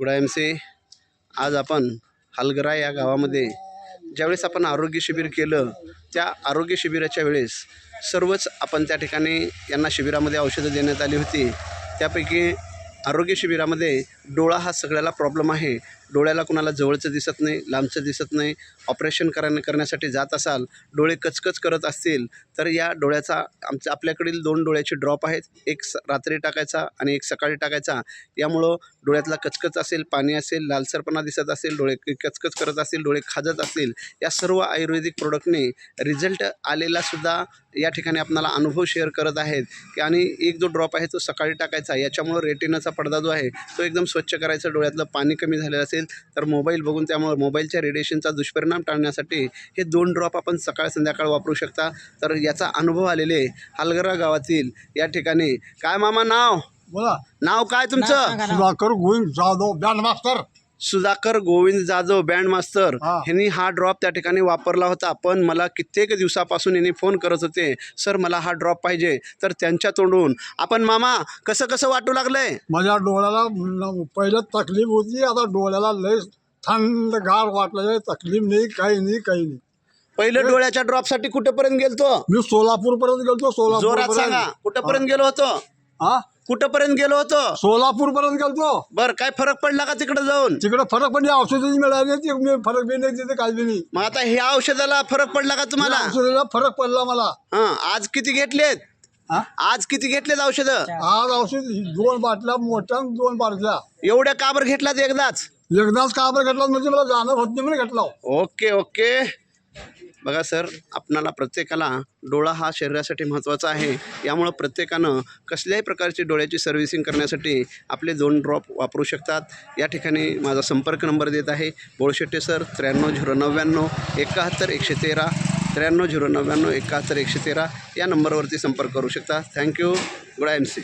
गुडा M आज आपण हलगरा या गावामध्ये ज्यावेळेस आपण आरोग्य शिबिर केलं त्या आरोग्य शिबिराच्या वेळेस सर्वच आपण त्या ठिकाणी यांना शिबिरामध्ये औषधं देण्यात आली होती. त्यापैकी आरोग्य शिबिरामध्ये डोळा हा सगळ्याला प्रॉब्लेम आहे. डोळ्याला कुणाला जवळचं दिसत नाही लांबचं दिसत नाही. ऑपरेशन करण्या करण्यासाठी जात असाल डोळे कचकच करत असतील तर या डोळ्याचा आमच्या आपल्याकडील दोन डोळ्याचे ड्रॉप आहेत. एक स रात्री टाकायचा आणि एक सकाळी टाकायचा. यामुळं डोळ्यातला कचकच असेल पाणी असेल लालसरपणा दिसत असेल डोळे कचकच करत असतील डोळे खाजत असतील या सर्व आयुर्वेदिक प्रोडक्टने रिझल्ट आलेलासुद्धा या ठिकाणी आपणाला अनुभव शेअर करत आहेत. की आणि एक जो ड्रॉप आहे तो सकाळी टाकायचा. याच्यामुळं रेटिनाचा पडदा जो आहे तो एकदम स्वच्छ करायचा डोळ्यातलं पाणी कमी झालेलं असेल तर मोबाईल बघून त्यामुळे मोबाईलच्या रेडिएशनचा दुष्परिणाम टाळण्यासाठी हे दोन ड्रॉप आपण सकाळ संध्याकाळ वापरू शकता. तर याचा अनुभव आलेले हलगरा गावातील या ठिकाणी. काय मामा नाव? बोला. नाव काय तुमचं? Sudhakar Govind Jadhav band master Sudhakar Govind Jadhav band master हा. ह्यांनी हा ड्रॉप त्या ठिकाणी वापरला होता. पण मला कित्येक दिवसापासून यांनी फोन करत होते. सर मला हा ड्रॉप पाहिजे. तर त्यांच्या तोंडून आपण मामा कसं कसं वाटू लागलंय? माझ्या डोळ्याला न- पहिलं तकलीफ होती. आता डोळ्याला लय थंडगार वाटलं. तकलीफ नाही काही नाही काही नाही. पहिलं डोळ्याच्या ड्रॉपसाठी कुठंपर्यंत गेलतो? मी सोलापूर पर्यंत गेलतो सोलापूर सांगा कुठंपर्यंत गेलो होतो? हा? कुठंपर्यंत गेलो होतो? सोलापूर पर्यंत गेलतो. बर काय फरक पडला का तिकडे जाऊन? तिकडे फरक पण औषधही मिळाली ती मी फरक बी नाही तिथे काही बी नाही. मग आता ह्या औषधाला फरक पडला का तुम्हाला? औषधाला फरक पडला मला. हा आज किती घेतलेत? हा? आज किती घेतलेत औषधं? आज औषध दोन बाटल्या मोठ्या आणि दोन बाटल्या एवढ्या काबर घेतलात एकदाच? एकदाच का बरं घेतला म्हणजे मला जाणं होत नाही म्हणून घेतला. Okay okay. बघा सर आपणाला प्रत्येकाला डोळा हा शरीरासाठी महत्त्वाचा आहे. यामुळं प्रत्येकानं कसल्याही प्रकारची डोळ्याची सर्व्हिसिंग करण्यासाठी आपले दोन ड्रॉप वापरू शकतात. या ठिकाणी माझा संपर्क नंबर देत आहे. बोळशेट्टे सर त्र्याण्णव झिरो नव्याण्णव एकाहत्तर एकशे तेरा. त्र्याण्णव झिरो नव्याण्णव एकाहत्तर एकशे तेरा. या नंबरवरती संपर्क करू शकता. Thank you. Good I M C.